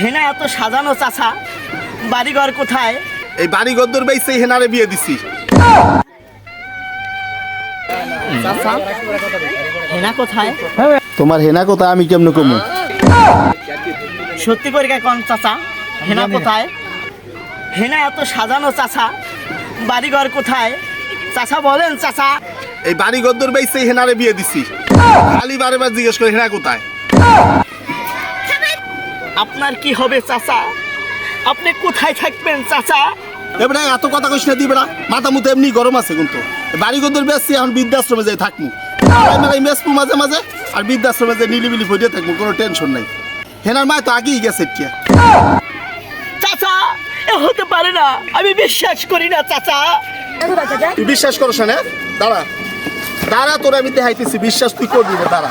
হেনা এত সাজানো চাচা। বাড়িঘর কোথায়? এই বাড়ি গদ্দর বেসে হেনারে বিয়ে দিছি। চাচা হেনা কোথায়? তোমার হেনা কথা আমি কেমনে কমু? সত্যি করে কোন চাচা? হেনা কোথায়? হেনা এত সাজানো চাচা। বাড়িঘর কোথায়? চাচা বলেন চাচা। এই বাড়ি গদ্দর বেসে হেনারে বিয়ে দিছি। খালি বারে বার জিজ্ঞেস করে হেনা কোথায়? আপনার কি হবে চাচা? আপনি কোথায় থাকবেন চাচা? এবারে এত কথা কইস না দিবেনা মাথা মুতে এমনি গরম আছে কিন্তু। বাড়ি গদ্দর বেসছি এখন বৃদ্ধাশ্রমে যাই থাকমু। মেসপু মাঝে মাঝে আর বৃদ্ধাশ্রমে যে নিলিবিলি ফইরে থাকব কোনো টেনশন নাই। হেনার মায় তো আগেই গেছে টিয়া। চাচা এ হতে পারে না আমি বিশ্বাস করি না চাচা। তুই বিশ্বাস করছ না দাঁড়া। দাঁড়া তোর আমি দেখাইতেছি বিশ্বাস তুই করবি না দাঁড়া।